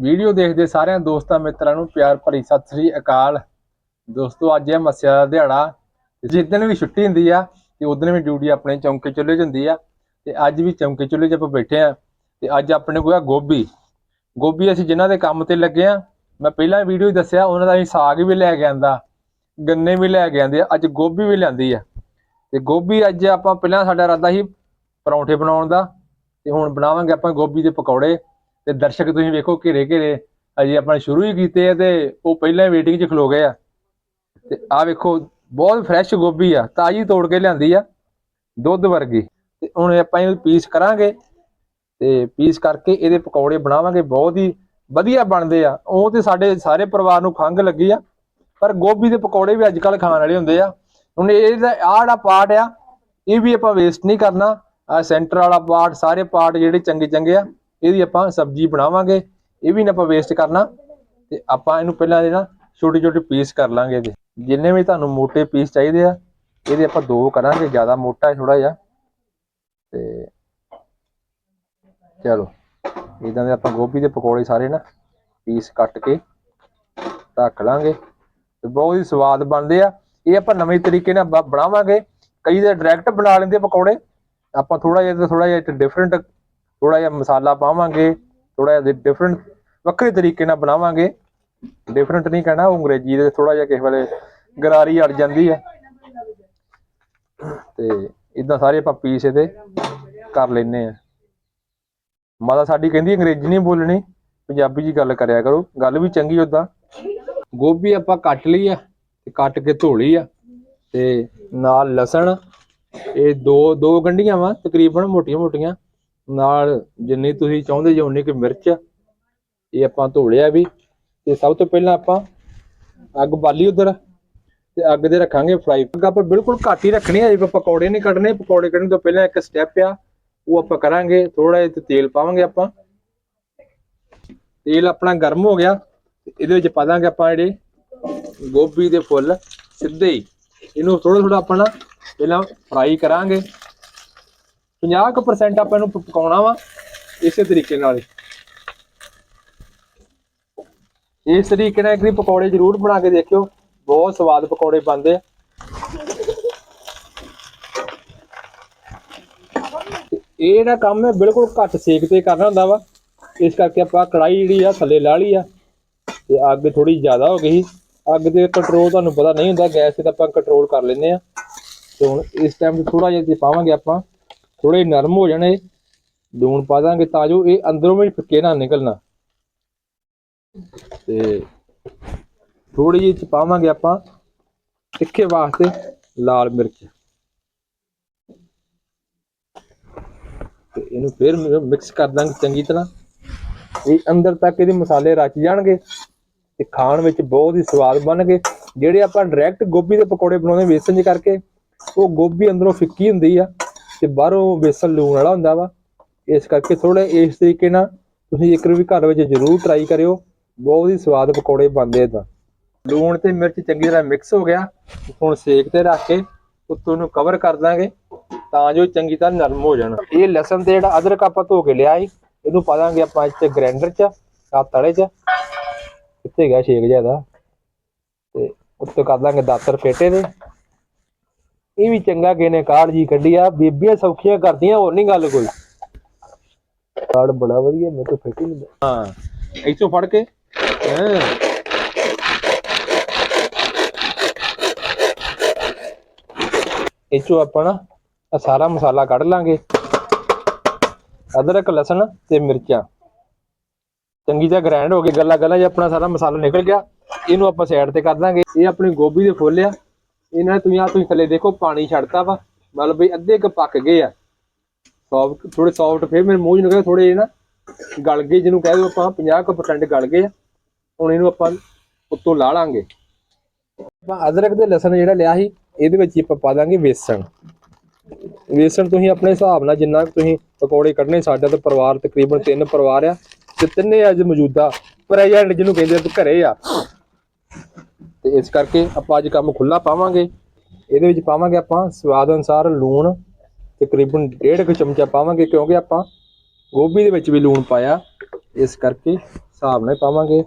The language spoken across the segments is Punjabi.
ਵੀਡੀਓ ਦੇਖਦੇ ਸਾਰਿਆਂ ਦੋਸਤਾਂ ਮਿੱਤਰਾਂ ਨੂੰ ਪਿਆਰ ਭਰੀ ਸਤਿ ਸ੍ਰੀ ਅਕਾਲ। ਦੋਸਤੋ, ਅੱਜ ਹੈ ਮੱਸਿਆ ਦਾ ਦਿਹਾੜਾ। ਜਿਸ ਦਿਨ ਵੀ ਛੁੱਟੀ ਹੁੰਦੀ ਆ, ਤੇ ਉਦੋਂ ਵੀ ਡਿਊਟੀ ਆਪਣੇ ਚੌਂਕੇ ਚੁੱਲ੍ਹੇ 'ਚ ਹੁੰਦੀ ਆ। ਤੇ ਅੱਜ ਵੀ ਚੌਂਕੇ ਚੁੱਲ੍ਹੇ 'ਚ ਆਪਾਂ ਬੈਠੇ ਆ। ਤੇ ਅੱਜ ਆਪਣੇ ਕੋਲ ਆ ਗੋਭੀ। ਗੋਭੀ ਅਸੀਂ ਜਿਨ੍ਹਾਂ ਦੇ ਕੰਮ ਤੇ ਲੱਗੇ ਆ, ਮੈਂ ਪਹਿਲਾਂ ਵੀਡੀਓ ਦੱਸਿਆ, ਉਹਨਾਂ ਦਾ ਅਸੀਂ ਸਾਗ ਵੀ ਲੈ ਕੇ ਆਂਦਾ, ਗੰਨੇ ਵੀ ਲੈ ਕੇ ਆਂਦੇ ਆ, ਅੱਜ ਗੋਭੀ ਵੀ ਲਿਆਂਦੀ ਆ। ਤੇ ਗੋਭੀ ਅੱਜ ਆਪਾਂ ਪਹਿਲਾਂ ਸਾਡਾ ਇਰਾਦਾ ਸੀ ਪਰੌਂਠੇ ਬਣਾਉਣ ਦਾ, ਤੇ ਹੁਣ ਬਣਾਵਾਂਗੇ ਆਪਾਂ ਗੋਭੀ ਦੇ ਪਕੌੜੇ। ਤੇ ਦਰਸ਼ਕ ਤੁਸੀਂ ਵੇਖੋ ਘੇਰੇ ਘੇਰੇ, ਅਜੇ ਆਪਾਂ ਸ਼ੁਰੂ ਹੀ ਕੀਤੇ ਆ ਤੇ ਉਹ ਪਹਿਲਾਂ ਹੀ ਵੇਟਿੰਗ 'ਚ ਖਲੋ ਗਏ ਆ। ਤੇ ਆਹ ਵੇਖੋ, ਬਹੁਤ ਫਰੈਸ਼ ਗੋਭੀ ਆ, ਤਾਜ਼ੀ ਤੋੜ ਕੇ ਲਿਆਂਦੀ ਆ, ਦੁੱਧ ਵਰਗੀ। ਤੇ ਹੁਣ ਆਪਾਂ ਇਹਨੂੰ ਪੀਸ ਕਰਾਂਗੇ ਤੇ ਪੀਸ ਕਰਕੇ ਇਹਦੇ ਪਕੌੜੇ ਬਣਾਵਾਂਗੇ, ਬਹੁਤ ਹੀ ਵਧੀਆ ਬਣਦੇ ਆ। ਉਹ ਤੇ ਸਾਡੇ ਸਾਰੇ ਪਰਿਵਾਰ ਨੂੰ ਖੰਘ ਲੱਗੀ ਆ, ਪਰ ਗੋਭੀ ਦੇ ਪਕੌੜੇ ਵੀ ਅੱਜ ਕੱਲ ਖਾਣ ਵਾਲੇ ਹੁੰਦੇ ਆ। ਹੁਣ ਇਹਦਾ, ਆਹ ਜਿਹੜਾ ਪਾਰਟ ਆ, ਇਹ ਵੀ ਆਪਾਂ ਵੇਸਟ ਨਹੀਂ ਕਰਨਾ। ਆ ਸੈਂਟਰ ਵਾਲਾ ਪਾਰਟ, ਸਾਰੇ ਪਾਰਟ ਜਿਹੜੇ ਚੰਗੇ ਚੰਗੇ ਆ ਇਹਦੀ ਆਪਾਂ ਸਬਜ਼ੀ ਬਣਾਵਾਂਗੇ, ਇਹ ਵੀ ਨਾ ਆਪਾਂ ਵੇਸਟ ਕਰਨਾ, ਤੇ ਆਪਾਂ ਇਹਨੂੰ ਪਹਿਲਾਂ ਜਿਹੜਾ ਛੋਟੇ ਛੋਟੇ ਪੀਸ ਕਰ ਲਾਂਗੇ ਇਹਦੇ। ਜਿੰਨੇ ਵੀ ਤੁਹਾਨੂੰ ਮੋٹے ਪੀਸ ਚਾਹੀਦੇ ਆ, ਇਹਦੇ ਆਪਾਂ ਦੋ ਕਰਾਂਗੇ, ਜ਼ਿਆਦਾ ਮੋਟਾ ਥੋੜਾ ਜਿਹਾ। ਤੇ ਚਲੋ ਇਦਾਂ ਦੇ ਆਪਾਂ ਗੋਭੀ ਦੇ ਪਕੌੜੇ ਸਾਰੇ ਨਾ ਪੀਸ ਕੱਟ ਕੇ ਰੱਖ ਲਾਂਗੇ। ਤੇ ਬਹੁਤ ਹੀ ਸਵਾਦ ਬਣਦੇ ਆ। ਇਹ ਆਪਾਂ ਨਵੇਂ ਤਰੀਕੇ ਨਾਲ ਬ- ਬਣਾਵਾਂਗੇ ਕਈ ਦੇ ਡਾਇਰੈਕਟ ਬਣਾ ਲੈਂਦੇ ਪਕੌੜੇ। ਆਪਾਂ ਥੋੜਾ ਜਿਹਾ ਥੋੜਾ ਜਿਹਾ ਡਿਫਰੈਂਟ ਥੋੜਾ ਜਿਹਾ ਮਸਾਲਾ ਪਾਵਾਂਗੇ ਥੋੜਾ ਜਿਹਾ ਡਿਫਰੈਂਟ ਵੱਖਰੇ ਤਰੀਕੇ ਨਾਲ ਬਣਾਵਾਂਗੇ। ਡਿਫਰੈਂਟ ਨਹੀਂ ਕਹਿਣਾ, ਉਹ ਅੰਗਰੇਜ਼ੀ ਦੇ ਥੋੜਾ ਜਿਹਾ ਕਿਸੇ ਵੇਲੇ ਗਰਾਰੀ ਅੜ ਜਾਂਦੀ ਹੈ। ਤੇ ਇਦਾਂ ਸਾਰੇ ਆਪਾਂ ਪੀਸ ਇਹਦੇ ਕਰ ਲੈਨੇ ਆ ਮਾਤਾ ਸਾਡੀ ਕਹਿੰਦੀ ਅੰਗਰੇਜ਼ੀ ਨਹੀਂ ਬੋਲਣੀ, ਪੰਜਾਬੀ 'ਚ ਗੱਲ ਕਰਿਆ ਕਰੋ, ਗੱਲ ਵੀ ਚੰਗੀ ਉਦਾਂ ਗੋਭੀ ਆਪਾਂ ਕੱਟ ਲਈ ਆ, ਤੇ ਕੱਟ ਕੇ ਧੋ ਲਈ ਆ, ਤੇ ਨਾਲ ਲਸਣ, ਇਹ ਦੋ ਦੋ ਗੰਢੀਆਂ ਵਾ, ਤਕਰੀਬਨ ਮੋਟੀਆਂ ਮੋਟੀਆਂ ਨਾਲ ਜਿੰਨੀ ਤੁਸੀਂ ਚਾਹੁੰਦੇ ਜੇ ਉਨੀ ਕਿ ਮਿਰਚ ਇਹ ਆਪਾਂ ਧੋਲਿਆ ਵੀ। ਤੇ ਸਭ ਤੋਂ ਪਹਿਲਾਂ ਆਪਾਂ ਅੱਗ ਬਾਲੀ ਉਧਰ। ਤੇ ਅੱਗ ਦੇ ਰੱਖਾਂਗੇ ਫਰਾਈ ਅੱਗ ਆਪਾਂ ਬਿਲਕੁਲ ਘੱਟ ਹੀ ਰੱਖਣੀ ਹੈ ਜੇ ਆਪਾਂ ਪਕੌੜੇ ਨਹੀਂ ਕੱਢਣੇ, ਪਕੌੜੇ ਕੱਢਣ ਤੋਂ ਪਹਿਲਾਂ ਇੱਕ ਸਟੈਪ ਆ। ਉਹ ਆਪਾਂ ਕਰਾਂਗੇ। ਥੋੜਾ ਜਿਹਾ ਤੇਲ ਪਾਵਾਂਗੇ ਆਪਾਂ। ਤੇਲ ਆਪਣਾ ਗਰਮ ਹੋ ਗਿਆ। ਇਹਦੇ ਵਿੱਚ ਪਾ ਦਾਂਗੇ ਆਪਾਂ ਜਿਹੜੇ ਗੋਭੀ ਦੇ ਫੁੱਲ ਸਿੱਧੇ ਹੀ। ਇਹਨੂੰ ਥੋੜਾ ਥੋੜਾ ਆਪਾਂ ਨਾ ਪਹਿਲਾਂ ਫਰਾਈ ਕਰਾਂਗੇ। 50% ਆਪਾਂ ਇਹਨੂੰ ਪਕਾਉਣਾ ਵਾ, ਇਸੇ ਤਰੀਕੇ ਨਾਲ ਇਸ ਤਰੀਕੇ ਨਾਲ ਇੱਕ ਪਕੌੜੇ ਜ਼ਰੂਰ ਬਣਾ ਕੇ ਦੇਖਿਓ, ਬਹੁਤ ਸਵਾਦ ਪਕੌੜੇ ਬਣਦੇ ਆ। ਇਹ ਜਿਹੜਾ ਕੰਮ ਹੈ, ਬਿਲਕੁਲ ਘੱਟ ਸੇਕ ਤੇ ਕਰਨਾ ਹੁੰਦਾ ਵਾ। ਇਸ ਕਰਕੇ ਆਪਾਂ ਕੜਾਈ ਜਿਹੜੀ ਆ, ਥੱਲੇ ਲਾ ਲਈ ਆ। ਤੇ ਅੱਗ ਥੋੜੀ ਜ਼ਿਆਦਾ ਹੋ ਗਈ ਸੀ। ਅੱਗ ਦੇ ਕੰਟਰੋਲ ਤੁਹਾਨੂੰ ਪਤਾ ਨਹੀਂ ਹੁੰਦਾ, ਗੈਸ ਤੇ ਤਾਂ ਆਪਾਂ ਕੰਟਰੋਲ ਕਰ ਲੈਂਦੇ ਆ। ਤੇ ਹੁਣ ਇਸ ਟਾਈਮ ਤੇ ਥੋੜਾ ਜਿਹਾ ਤੇ ਪਾਵਾਂਗੇ ਆਪਾਂ ਥੋੜੇ ਨਰਮ ਹੋ ਜਾਣੇ, ਲੂਣ ਪਾ ਦਾਂਗੇ ਤਾਂ ਜੋ ਇਹ ਅੰਦਰੋਂ ਵੀ ਫਿੱਕੇ ਨਾ ਨਿਕਲਣਾ। ਤੇ ਥੋੜੀ ਜਿਹੀ ਚ ਪਾਵਾਂਗੇ ਆਪਾਂ ਤਿੱਖੇ ਵਾਸਤੇ ਲਾਲ ਮਿਰਚ। ਤੇ ਇਹਨੂੰ ਫਿਰ ਮਿਕਸ ਕਰ ਦਾਂਗੇ ਚੰਗੀ ਤਰ੍ਹਾਂ। ਇਹ ਅੰਦਰ ਤੱਕ ਇਹਦੇ ਮਸਾਲੇ ਰਚ ਜਾਣਗੇ ਤੇ ਖਾਣ ਵਿੱਚ ਬਹੁਤ ਹੀ ਸਵਾਦ ਬਣਨਗੇ। ਜਿਹੜੇ ਆਪਾਂ ਡਾਇਰੈਕਟ ਗੋਭੀ ਦੇ ਪਕੌੜੇ ਬਣਾਉਂਦੇ ਵੇਸਣ 'ਚ ਕਰਕੇ, ਉਹ ਗੋਭੀ ਅੰਦਰੋਂ ਫਿੱਕੀ ਹੁੰਦੀ ਆ। ਤੇ ਬਾਹਰੋਂ ਵੇਸਣ ਲੂਣ ਵਾਲਾ ਹੁੰਦਾ ਵਾ। ਇਸ ਕਰਕੇ ਥੋੜੇ ਇਸ ਤਰੀਕੇ ਨਾਲ ਤੁਸੀਂ ਇੱਕ ਵਾਰ ਵੀ ਘਰ ਵਿੱਚ ਜ਼ਰੂਰ ਟਰਾਈ ਕਰਿਓ, ਬਹੁਤ ਹੀ ਸਵਾਦ ਪਕੌੜੇ ਬਣਦੇ ਇਦਾਂ। ਲੂਣ ਤੇ ਮਿਰਚ ਚੰਗੀ ਤਰ੍ਹਾਂ ਮਿਕਸ ਹੋ ਗਿਆ, ਹੁਣ ਸੇਕ ਤੇ ਰੱਖ ਕੇ ਉੱਤੋਂ ਨੂੰ ਕਵਰ ਕਰ ਦਾਂਗੇ, ਤਾਂ ਜੋ ਚੰਗੀ ਤਰ੍ਹਾਂ ਨਰਮ ਹੋ ਜਾਣ। ਇਹ ਲਸਣ ਤੇ ਜਿਹੜਾ ਅਦਰਕ ਆਪਾਂ ਧੋ ਕੇ ਲਿਆ ਸੀ, ਇਹਨੂੰ ਪਾ ਦਾਂਗੇ ਆਪਾਂ ਇੱਥੇ ਗ੍ਰਾਈਂਡਰ 'ਚ ਆ ਤਲੇ 'ਚ। ਕਿੱਥੇ ਗਿਆ ਛੇਕ ਜ਼ਿਆਦਾ। ਤੇ ਉੱਤੇ ਕਰ ਦਾਂਗੇ ਦਾਤਰ ਫੇਟੇ ਦੇ। ਇਹ ਵੀ ਚੰਗਾ ਕਿਸੇ ਨੇ ਕਾਰਡ ਜੀ ਕੱਢੀ ਆ ਬੀਬੀਆਂ ਸੌਖੀਆਂ ਕਰਦੀਆਂ ਹੋਰ ਨਹੀਂ ਗੱਲ ਕੋਈ। ਕਾਰਡ ਬੜਾ ਵਧੀਆ ਮੈਂ ਤਾਂ ਫੇਟੀ ਨਹੀਂ ਹਾਂ ਇੱਥੋਂ ਫੜ ਕੇ। ਹੈਂ। ਚੋਂ ਆਪਾਂ ਨਾ ਆਹ ਸਾਰਾ ਮਸਾਲਾ ਕੱਢ ਲਾਂਗੇ। ਅਦਰਕ ਲਸਣ ਤੇ ਮਿਰਚਾਂ। ਚੰਗੀ ਤਰ੍ਹਾਂ ਗ੍ਰਾਈਂਡ ਹੋ ਕੇ ਗੱਲਾ ਗੱਲਾ ਜਿਹਾ ਆਪਣਾ ਸਾਰਾ ਮਸਾਲਾ ਨਿਕਲ ਗਿਆ। ਇਹਨੂੰ ਆਪਾਂ ਸਾਈਡ ਤੇ ਕਰ ਦਾਂਗੇ। ਇਹ ਆਪਣੀ ਗੋਭੀ ਦੇ ਫੁੱਲ ਆ। ਇਹਨਾਂ ਨੇ ਤੁਸੀਂ ਆ ਤੁਸੀਂ ਥੱਲੇ ਦੇਖੋ ਪਾਣੀ ਛੱਡਤਾ ਵਾ, ਮਤਲਬ ਵੀ ਅੱਧੇ ਕ ਪੱਕ ਗਏ ਆ। ਸੌਫਟ ਥੋੜੇ ਸੌਫਟ ਫੇਰ ਮੇਰੇ ਮੂੰਹ ਨੂੰ ਨਿਕਲੇ ਥੋੜੇ ਨਾ ਗਲ ਗਏ, ਜਿਹਨੂੰ ਕਹਿ ਦਿਓ ਆਪਾਂ 50% ਗਲ ਗਏ ਆ। ਹੁਣ ਇਹਨੂੰ ਆਪਾਂ ਉੱਤੋਂ ਲਾ ਲਾਂਗੇ। ਆਪਾਂ ਅਦਰਕ ਤੇ ਲਸਣ ਜਿਹੜਾ ਲਿਆ ਸੀ, ਇਹਦੇ ਵਿੱਚ ਹੀ ਆਪਾਂ ਪਾ ਦਾਂਗੇ ਵੇਸਣ। ਵੇਸਣ ਤੁਸੀਂ ਆਪਣੇ ਹਿਸਾਬ ਨਾਲ ਜਿੰਨਾ ਕੁ ਤੁਸੀਂ ਪਕੌੜੇ ਕੱਢਣੇ, ਸਾਡਾ ਤਾਂ ਪਰਿਵਾਰ ਤਕਰੀਬਨ ਤਿੰਨ ਪਰਿਵਾਰ ਆ, ਤੇ ਤਿੰਨੇ ਅੱਜ ਮੌਜੂਦਾ ਪ੍ਰੈਜ਼ੈਂਟ ਜਿਹਨੂੰ ਕਹਿੰਦੇ ਆ, ਘਰੇ ਆ। ਤੇ ਇਸ ਕਰਕੇ ਆਪਾਂ ਅੱਜ ਕੰਮ ਖੁੱਲਾ ਪਾਵਾਂਗੇ। ਇਹਦੇ ਵਿੱਚ ਪਾਵਾਂਗੇ ਆਪਾਂ ਸਵਾਦ ਅਨੁਸਾਰ ਲੂਣ, ਤਕਰੀਬਨ ਡੇਢ ਕੁ ਚਮਚਾ ਪਾਵਾਂਗੇ ਕਿਉਂਕਿ ਆਪਾਂ ਗੋਭੀ ਦੇ ਵਿੱਚ ਵੀ ਲੂਣ ਪਾਇਆ। ਇਸ ਕਰਕੇ ਹਿਸਾਬ ਨਾਲ ਪਾਵਾਂਗੇ।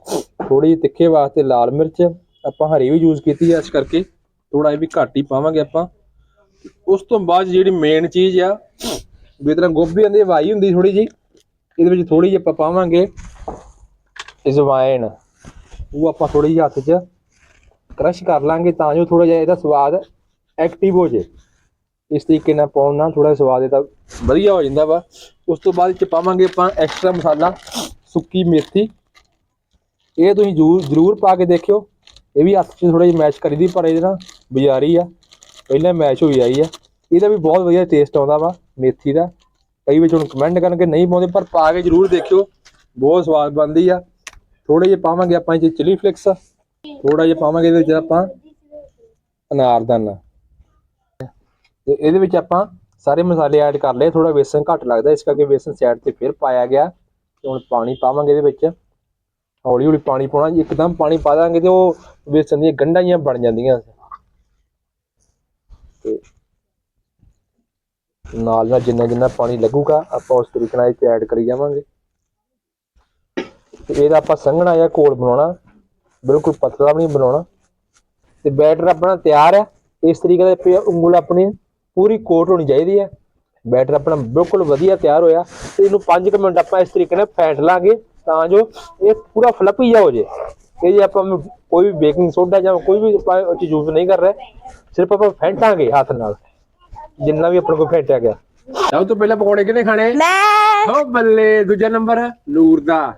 ਥੋੜੀ ਜਿਹੀ ਤਿੱਖੇ ਵਾਸਤੇ ਲਾਲ ਮਿਰਚ ਆਪਾਂ ਹਰੀ ਵੀ ਯੂਜ਼ ਕੀਤੀ ਆ, ਇਸ ਕਰਕੇ ਥੋੜਾ ਇਹ ਵੀ ਘੱਟ ਹੀ ਪਾਵਾਂਗੇ ਆਪਾਂ। ਉਸ ਤੋਂ ਬਾਅਦ ਜਿਹੜੀ ਮੇਨ ਚੀਜ਼ ਆ, ਵੀ ਤਰ੍ਹਾਂ ਗੋਭੀ ਦੀ ਵਾਈ ਹੁੰਦੀ ਥੋੜੀ ਜੀ ਇਹਦੇ ਵਿੱਚ ਥੋੜੀ ਜਿਹੀ ਆਪਾਂ ਪਾਵਾਂਗੇ। ਇਜ਼ਵਾਇਨ ਉਹ ਆਪਾਂ ਥੋੜੀ ਜਿਹੀ ਹੱਥ 'ਚ ਕ੍ਰਸ਼ ਕਰ ਲਾਂਗੇ ਤਾਂ ਜੋ ਥੋੜਾ ਜਿਹਾ ਇਹਦਾ ਸਵਾਦ ਐਕਟਿਵ ਹੋ ਜੇ। ਇਸ ਤਰੀਕੇ ਨਾਲ ਪਾਉਣ ਨਾਲ ਥੋੜਾ ਸਵਾਦ ਇਹਦਾ ਵਧੀਆ ਹੋ ਜਾਂਦਾ ਵਾ। ਉਸ ਤੋਂ ਬਾਅਦ ਚ ਪਾਵਾਂਗੇ ਆਪਾਂ ਐਕਸਟਰਾ ਮਸਾਲਾ, ਸੁੱਕੀ ਮੇਥੀ। ਇਹ ਤੁਸੀਂ ਜ਼ਰੂਰ ਜ਼ਰੂਰ ਪਾ ਕੇ ਦੇਖਿਓ। ਇਹ ਵੀ ਹੱਥ 'ਚ ਥੋੜਾ ਜਿਹਾ ਮੈਸ਼ ਕਰੀਦੀ ਪਰ ਇਹਦੇ ਨਾਲ ਬਾਜ਼ਾਰੀ ਆ। ਪਹਿਲਾਂ ਮੈਸ਼ ਹੋਈ ਆਈ ਆ। ਇਹਦਾ ਵੀ ਬਹੁਤ ਵਧੀਆ ਟੇਸਟ ਆਉਂਦਾ ਵਾ ਮੇਥੀ ਦਾ। ਕਈ ਵਿੱਚ ਹੁਣ ਕਮੈਂਟ ਕਰਨਗੇ ਨਹੀਂ ਪਾਉਂਦੇ, ਪਰ ਪਾ ਕੇ ਜ਼ਰੂਰ ਦੇਖਿਓ। ਬਹੁਤ ਸਵਾਦ ਬਣਦੀ ਆ। ਥੋੜੇ ਜਿਹਾ ਪਾਵਾਂਗੇ ਆਪਾਂ ਇਹ ਚਿਲੀ ਫਲਿਕਸ ਥੋੜਾ ਜਿਹਾ ਪਾਵਾਂਗੇ ਇਹਦੇ ਵਿੱਚ ਆਪਾਂ ਅਨਾਰਦਾਨਾ ਤੇ ਇਹਦੇ ਵਿੱਚ ਆਪਾਂ ਸਾਰੇ ਮਸਾਲੇ ਐਡ ਕਰ ਲਏ ਥੋੜਾ ਵੇਸਣ ਘੱਟ ਲੱਗਦਾ, ਇਸ ਕਰਕੇ ਵੇਸਣ ਸਾਈਡ ਤੇ ਫਿਰ ਪਾਇਆ ਗਿਆ ਤੇ ਹੁਣ ਪਾਣੀ ਪਾਵਾਂਗੇ ਇਹਦੇ ਵਿੱਚ। ਹੌਲੀ ਹੌਲੀ ਪਾਣੀ ਪਾਉਣਾ, ਇੱਕਦਮ ਪਾਣੀ ਪਾ ਦਾਂਗੇ ਤੇ ਉਹ ਵੇਸਣ ਦੀਆਂ ਗੰਢਾਂ ਜਿਹੀਆਂ ਬਣ ਜਾਂਦੀਆਂ। ਤੇ ਨਾਲ ਨਾਲ ਜਿੰਨਾ ਜਿੰਨਾ ਪਾਣੀ ਲੱਗੂਗਾ, ਆਪਾਂ ਉਸ ਤਰੀਕੇ ਨਾਲ ਇਹ ਐਡ ਕਰੀ ਜਾਵਾਂਗੇ। ਤੇ ਇਹਦਾ ਆਪਾਂ ਸੰਘਣਾ ਜਿਹਾ ਘੋਲ ਬਣਾਉਣਾ। ਬਿਲਕੁਲ ਪਤਲਾ ਵੀ ਨਹੀਂ ਬਣਾਉਣਾ। ਤੇ ਬੈਟਰ ਆਪਣਾ ਤਿਆਰ ਹੈ ਇਸ ਤਰੀਕੇ ਦਾ ਉਂਗਲ ਆਪਣੀ ਪੂਰੀ ਕੋਟ ਹੋਣੀ ਚਾਹੀਦੀ ਹੈ ਬੈਟਰ ਆਪਣਾ ਬਿਲਕੁਲ ਵਧੀਆ ਤਿਆਰ ਹੋਇਆ। ਤੇ ਇਹਨੂੰ 5 ਮਿੰਟ ਆਪਾਂ ਇਸ ਤਰੀਕੇ ਨਾਲ ਫੈਂਟ ਲਾਂਗੇ ਤਾਂ ਜੋ ਇਹ ਪੂਰਾ ਫਲਪੀ ਜਾ ਹੋ ਜੇ ਇਹ ਜੇ ਆਪਾਂ ਕੋਈ ਵੀ ਬੇਕਿੰਗ ਸੋਡਾ ਜਾਂ ਕੋਈ ਵੀ ਆਪਾਂ ਉਹ 'ਚ ਯੂਜ਼ ਨਹੀਂ ਕਰ ਰਹੇ ਸਿਰਫ ਆਪਾਂ ਫੈਂਟਾਂਗੇ ਹੱਥ ਨਾਲ। ਜਿੰਨਾ ਵੀ ਆਪਣੇ ਕੋਲ ਫੈਂਟਿਆ ਗਿਆ ਸਭ ਤੋਂ ਪਹਿਲਾਂ ਪਕੌੜੇ ਕਿਹਨੇ ਖਾਣੇ? ਮੈਂ। ਓ ਬੱਲੇ ਦੂਜਾ ਨੰਬਰ ਨੂਰ ਦਾ।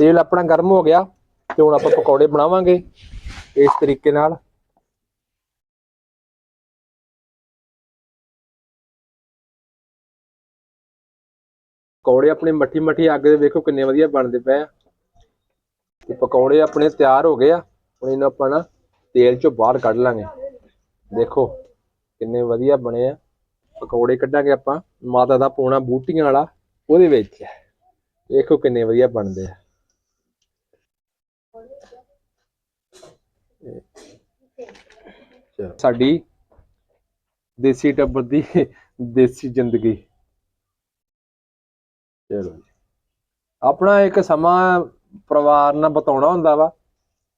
ਤੇਲ ਆਪਣਾ ਗਰਮ ਹੋ ਗਿਆ। ਤੇ ਹੁਣ ਆਪਾਂ ਪਕੌੜੇ ਬਣਾਵਾਂਗੇ ਇਸ ਤਰੀਕੇ ਨਾਲ। ਪਕੌੜੇ ਆਪਣੇ ਮੱਠੀ ਮੱਠੀ ਅੱਗ ਦੇ ਵੇਖੋ ਕਿੰਨੇ ਵਧੀਆ ਬਣਦੇ ਪਏ ਆ। ਤੇ ਪਕੌੜੇ ਆਪਣੇ ਤਿਆਰ ਹੋ ਗਏ ਆ। ਹੁਣ ਇਹਨਾਂ ਆਪਾਂ ਨਾ ਤੇਲ ਚੋਂ ਬਾਹਰ ਕੱਢ ਲਾਂਗੇ। ਦੇਖੋ ਕਿੰਨੇ ਵਧੀਆ ਬਣੇ ਆ। ਪਕੌੜੇ ਕੱਢਾਂਗੇ ਆਪਾਂ। ਮਾਤਾ ਦਾ ਪੋਣਾ ਬੂਟੀਆਂ ਵਾਲਾ, ਉਹਦੇ ਵਿੱਚ। ਦੇਖੋ ਕਿੰਨੇ ਵਧੀਆ ਬਣਦੇ ਆ। ਸਾਡੀ ਦੇਸੀ ਟੱਬਰ ਦੀ ਦੇਸੀ ਜ਼ਿੰਦਗੀ। ਚਲੋ ਜੀ। ਆਪਣਾ ਇੱਕ ਸਮਾਂ ਪਰਿਵਾਰ ਨਾਲ ਬਤਾਉਣਾ ਹੁੰਦਾ ਵਾ।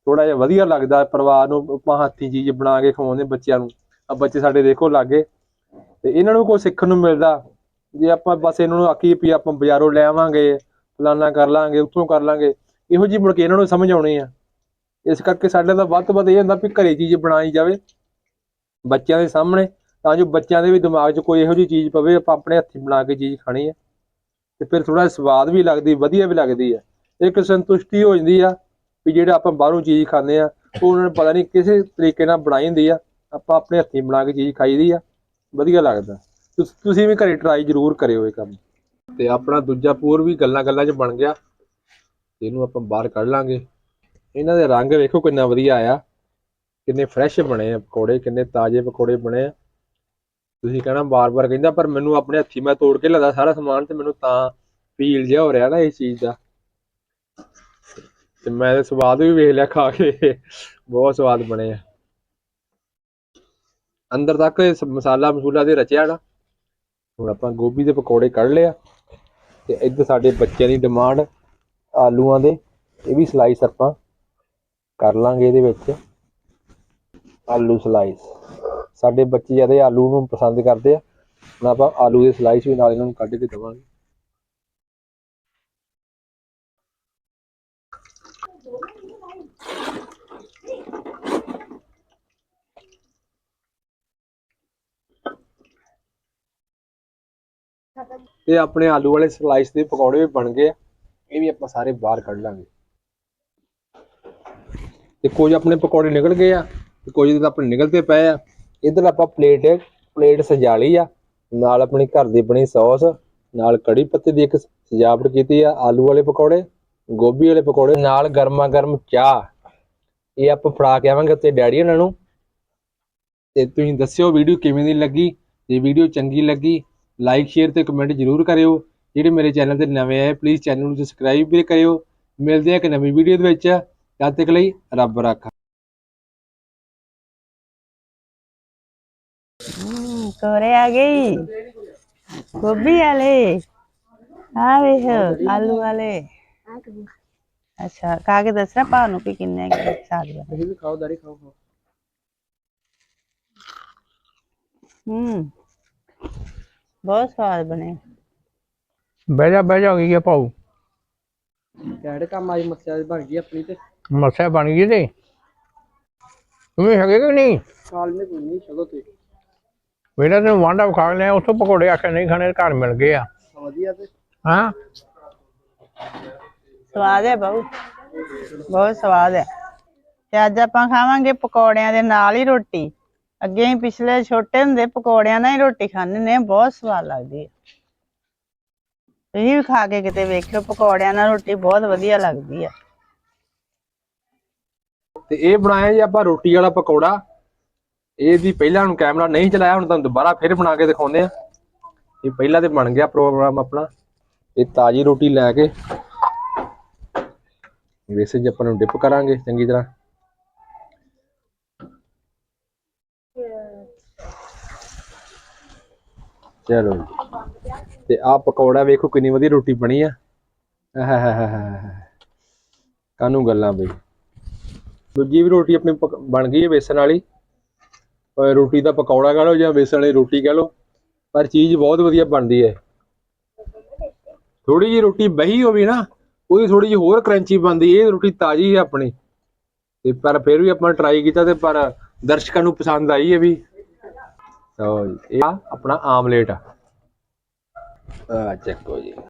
ਥੋੜਾ ਜਿਹਾ ਵਧੀਆ ਲੱਗਦਾ ਪਰਿਵਾਰ ਨੂੰ ਆਪਾਂ ਹੱਥੀਂ ਚੀਜ਼ ਬਣਾ ਕੇ ਖਵਾਉਂਦੇ ਬੱਚਿਆਂ ਨੂੰ। ਆ ਬੱਚੇ ਸਾਡੇ ਦੇਖੋ ਲਾਗੇ। ਤੇ ਇਹਨਾਂ ਨੂੰ ਕੁਝ ਸਿੱਖਣ ਨੂੰ ਮਿਲਦਾ। ਜੇ ਆਪਾਂ ਬਸ ਇਹਨਾਂ ਨੂੰ ਆਖੀ ਵੀ ਆਪਾਂ ਬਾਜ਼ਾਰੋਂ ਲੈ ਆਵਾਂਗੇ ਫਲਾਨਾ ਕਰ ਲਾਂਗੇ ਉੱਥੋਂ ਕਰ ਲਾਂਗੇ ਇਹੋ ਜਿਹੀ ਮੁੜ ਕੇ ਇਹਨਾਂ ਨੂੰ ਸਮਝ ਆਉਣੀ ਆ। ਇਸ ਕਰਕੇ ਸਾਡੇ ਦਾ ਵੱਧ ਤੋਂ ਵੱਧ ਇਹ ਹੁੰਦਾ ਵੀ ਘਰੇ ਚੀਜ਼ ਬਣਾਈ ਜਾਵੇ। ਬੱਚਿਆਂ ਦੇ ਸਾਹਮਣੇ, ਤਾਂ ਜੋ ਬੱਚਿਆਂ ਦੇ ਵੀ ਦਿਮਾਗ 'ਚ ਕੋਈ ਇਹੋ ਜਿਹੀ ਚੀਜ਼ ਪਵੇ, ਆਪਾਂ ਆਪਣੇ ਹੱਥੀਂ ਬਣਾ ਕੇ ਚੀਜ਼ ਖਾਣੀ ਹੈ। ਤੇ ਫਿਰ ਥੋੜਾ ਸਵਾਦ ਵੀ ਲੱਗਦੀ, ਵਧੀਆ ਵੀ ਲੱਗਦੀ ਹੈ। ਇੱਕ ਸੰਤੁਸ਼ਟੀ ਹੋ ਜਾਂਦੀ ਆ ਵੀ ਜਿਹੜਾ ਆਪਾਂ ਬਾਹਰੋਂ ਚੀਜ਼ ਖਾਂਦੇ ਆ ਉਹ ਉਹਨਾਂ ਨੂੰ ਪਤਾ ਨਹੀਂ ਕਿਸੇ ਤਰੀਕੇ ਨਾਲ ਬਣਾਈ ਹੁੰਦੀ ਆ, ਆਪਾਂ ਆਪਣੇ ਹੱਥੀਂ ਬਣਾ ਕੇ ਚੀਜ਼ ਖਾਈਦੀ ਆ, ਵਧੀਆ ਲੱਗਦਾ। ਤੁਸ- ਤੁਸੀਂ ਵੀ ਘਰੇ ਟਰਾਈ ਜ਼ਰੂਰ ਕਰਿਓ ਇਹ ਕੰਮ। ਤੇ ਆਪਣਾ ਦੂਜਾ ਪੂਰ ਵੀ ਗੱਲਾਂ ਗੱਲਾਂ 'ਚ ਬਣ ਗਿਆ। ਇਹਨੂੰ ਆਪਾਂ ਬਾਹਰ ਕੱਢ ਲਾਂਗੇ। ਇਹਨਾਂ ਦੇ ਰੰਗ ਵੇਖੋ ਕਿੰਨਾ ਵਧੀਆ ਆਇਆ। ਕਿੰਨੇ ਫਰੈਸ਼ ਬਣੇ ਆ ਪਕੌੜੇ, ਕਿੰਨੇ ਤਾਜ਼ੇ ਪਕੌੜੇ ਬਣੇ ਆ। ਤੁਸੀਂ ਕਹਿਣਾ ਬਾਰ-ਬਾਰ ਕਹਿੰਦਾ, ਪਰ ਮੈਨੂੰ ਆਪਣੇ ਹੱਥੀ ਮੈਂ ਤੋੜ ਕੇ ਲਿਆਦਾ ਸਾਰਾ ਸਮਾਨ ਤੇ ਮੈਨੂੰ ਤਾਂ ਫੀਲ ਜਿਹਾ ਹੋ ਰਿਹਾ ਨਾ ਇਸ ਚੀਜ਼ ਦਾ। ਤੇ ਮੈਂ ਸਵਾਦ ਵੀ ਵੇਖ ਲਿਆ ਖਾ ਕੇ, ਬਹੁਤ ਸਵਾਦ ਬਣੇ ਆ। ਅੰਦਰ ਤੱਕ ਮਸਾਲਾ ਮਸੂਲਾ ਦੇ ਰਚਿਆ ਨਾ, ਹੁਣ ਆਪਾਂ ਗੋਭੀ ਦੇ ਪਕੌੜੇ ਕੱਢ ਲਿਆ, ਤੇ ਇੱਧਰ ਸਾਡੇ ਬੱਚਿਆਂ ਦੀ ਡਿਮਾਂਡ ਆਲੂਆਂ ਦੇ, ਇਹ ਵੀ ਸਲਾਈਸ ਆਪਾਂ ਕਰ ਲਾਂਗੇ ਇਹਦੇ ਵਿੱਚ। ਆਲੂ ਸਲਾਈਸ ਸਾਡੇ ਬੱਚੇ ਜ਼ਿਆਦਾ ਆਲੂ ਨੂੰ ਪਸੰਦ ਕਰਦੇ ਆ, ਹੁਣ ਆਪਾਂ ਆਲੂ ਦੇ ਸਲਾਈਸ ਵੀ ਨਾਲ ਇਹਨਾਂ ਨੂੰ ਕੱਢ ਕੇ ਦੇਵਾਂਗੇ। ਤੇ ਆਪਣੇ ਆਲੂ ਵਾਲੇ ਸਲਾਈਸ ਦੇ ਪਕੌੜੇ ਵੀ ਬਣ ਗਏ ਆ। ਇਹ ਵੀ ਆਪਾਂ ਸਾਰੇ ਬਾਹਰ ਕੱਢ ਲਾਂਗੇ। ਤੇ ਕੁਝ ਆਪਣੇ ਪਕੌੜੇ ਨਿਕਲ ਗਏ ਆ। ਤੇ ਕੁਝ ਤਾਂ ਆਪਣੇ ਨਿਕਲਦੇ ਪਏ ਆ। ਇਧਰ ਆਪਾਂ ਪਲੇਟ ਪਲੇਟ ਸਜਾ ਲਈ ਆ। ਨਾਲ ਆਪਣੀ ਘਰ ਦੀ ਬਣੀ ਸੌਸ, ਨਾਲ ਕੜੀ ਪੱਤੇ ਦੀ ਇੱਕ ਸਜਾਵਟ ਕੀਤੀ ਆ, ਆਲੂ ਵਾਲੇ ਪਕੌੜੇ, ਗੋਭੀ ਵਾਲੇ ਪਕੌੜੇ, ਨਾਲ ਗਰਮਾ ਗਰਮ ਚਾਹ। ਇਹ ਆਪਾਂ ਫੜਾ ਕੇ ਆਵਾਂਗੇ ਤੇ ਡੈਡੀ ਉਹਨਾਂ ਨੂੰ। ਤੇ ਤੁਸੀਂ ਦੱਸਿਓ ਵੀਡੀਓ ਕਿਵੇਂ ਦੀ ਲੱਗੀ? ਜੇ ਵੀਡੀਓ ਚੰਗੀ ਲੱਗੀ, ਲਾਈਕ, ਸ਼ੇਅਰ ਤੇ ਕਮੈਂਟ ਜ਼ਰੂਰ ਕਰਿਓ। ਜਿਹੜੇ ਮੇਰੇ ਚੈਨਲ ਤੇ ਨਵੇਂ ਆਏ ਪਲੀਜ਼ ਚੈਨਲ ਨੂੰ ਸਬਸਕ੍ਰਾਈਬ ਵੀ ਕਰਿਓ। ਮਿਲਦੇ ਆ ਇੱਕ ਨਵੀਂ ਵੀਡੀਓ ਦੇ ਵਿੱਚ। ਤਦ ਤੱਕ ਲਈ ਰੱਬ ਰਾਖਾ। ਹਮ, ਕੋਰੇ ਆ ਗਈ ਗੋਭੀ ਵਾਲੇ ਆ ਵੇਖ ਆਲੂ ਵਾਲੇ ਅੱਛਾ ਖਾ ਕੇ ਦੱਸਣਾ ਭਾ ਨੂੰ ਵੀ ਕਿੰਨੇ ਕੁ ਸਾਗ ਬਣੇ ਤੁਸੀਂ ਵੀ ਖਾਓ ਦਾਰੀ ਖਾਓ ਖਾਓ ਹੂੰ ਬਹੁਤ ਸਵਾਦ ਬਣੇ ਬਹਿ ਜਾ ਬਹਿ ਜਾ ਗਈ ਆ ਭਾਊ ਕਿਹੜੇ ਕੰਮ ਆਈ ਮੱਸਿਆ ਦੀ ਬਣ ਗਈ ਆਪਣੀ ਤੇ ਮੱਸਿਆ ਬਣ ਗਈ ਤੇ ਤੂੰ ਵੀ ਹੈਗੇ ਕਿ ਨਹੀਂ ਕਾਲ ਨੇ ਕੋਈ ਨਹੀਂ ਛਗੋ ਤੇ ਵੇਲਾ ਤੈਨੂੰ ਵਾਂਡਾ ਖਾ ਲਿਆ ਉੱਥੋਂ ਪਕੌੜੇ ਆਖੇ ਨਹੀਂ ਖਾਣੇ ਘਰ ਮਿਲ ਗਏ ਆ। ਵਧੀਆ ਤੇ। ਹਾਂ? ਸਵਾਦ ਹੈ ਬਹੁ ਬਹੁਤ ਸਵਾਦ ਹੈ। ਤੇ ਅੱਜ ਆਪਾਂ ਖਾਵਾਂਗੇ ਪਕੌੜਿਆਂ ਦੇ ਨਾਲ ਹੀ ਰੋਟੀ। ਅੱਗੇ ਹੀ ਪਿਛਲੇ ਛੋਟੇ ਹੁੰਦੇ ਪਕੌੜਿਆਂ ਨਾਲ ਹੀ ਰੋਟੀ ਖਾਂਦੇ ਨੇ ਬਹੁਤ ਸਵਾਦ ਲੱਗਦੀ ਹੈ। ਤੁਸੀਂ ਵੀ ਖਾ ਕੇ ਕਿਤੇ ਵੇਖਿਓ ਪਕੌੜਿਆਂ ਨਾਲ ਰੋਟੀ ਬਹੁਤ ਵਧੀਆ ਲੱਗਦੀ ਹੈ। ਤੇ ਇਹ ਬਣਾਇਆ ਜੀ ਆਪਾਂ ਰੋਟੀ ਵਾਲਾ ਪਕੌੜਾ। ਇਹ ਵੀ ਪਹਿਲਾਂ ਹੁਣ ਕੈਮਰਾ ਨਹੀਂ ਚਲਾਇਆ, ਹੁਣ ਤੁਹਾਨੂੰ ਦੁਬਾਰਾ ਫਿਰ ਬਣਾ ਕੇ ਦਿਖਾਉਂਦੇ ਆ ਇਹ ਪਹਿਲਾਂ ਤੇ ਬਣ ਗਿਆ ਪ੍ਰੋਗਰਾਮ ਆਪਣਾ। ਇਹ ਤਾਜੀ ਰੋਟੀ ਲੈ ਕੇ ਵੇਸਣ 'ਚ ਆਪਾਂ ਨੂੰ ਡਿਪ ਕਰਾਂਗੇ, ਚੰਗੀ ਤਰ੍ਹਾਂ। ਚਲੋ ਜੀ। ਤੇ ਆਹ ਪਕੌੜਾ ਵੇਖੋ ਕਿੰਨੀ ਵਧੀਆ ਰੋਟੀ ਬਣੀ ਆ। ਆਹਾਹਾਹਾ ਕਾਨੂੰ ਗੱਲਾਂ ਬਈ। ਦੂਜੀ ਵੀ ਰੋਟੀ ਆਪਣੀ ਪਕ- ਬਣ ਗਈ ਹੈ ਵੇਸਣ ਵਾਲੀ। ਰੋਟੀ ਦਾ ਪਕੌੜਾ ਕਹ ਲਓ ਜਾਂ ਵੇਸਣ ਵਾਲੀ ਰੋਟੀ ਕਹ ਲਓ, ਪਰ ਚੀਜ਼ ਬਹੁਤ ਵਧੀਆ ਬਣਦੀ ਹੈ। ਥੋੜੀ ਜੀ ਰੋਟੀ ਬਹੀ ਹੋਵੇ ਨਾ, ਉਹਦੀ ਥੋੜੀ ਜਿਹੀ ਹੋਰ ਕਰੰਚੀ ਬਣਦੀ, ਇਹ ਰੋਟੀ ਤਾਜ਼ੀ ਹੈ ਆਪਣੀ। ਤੇ ਪਰ ਫਿਰ ਵੀ ਆਪਾਂ ਟਰਾਈ ਕੀਤਾ ਤੇ ਪਰ ਦਰਸ਼ਕਾਂ ਨੂੰ ਪਸੰਦ ਆਈ ਹੈ ਵੀ। ਤਾਂ ਇਹ ਆਪਣਾ ਆਮਲੇਟ। ਆ ਆ, ਚੱਕੋ ਜੀ।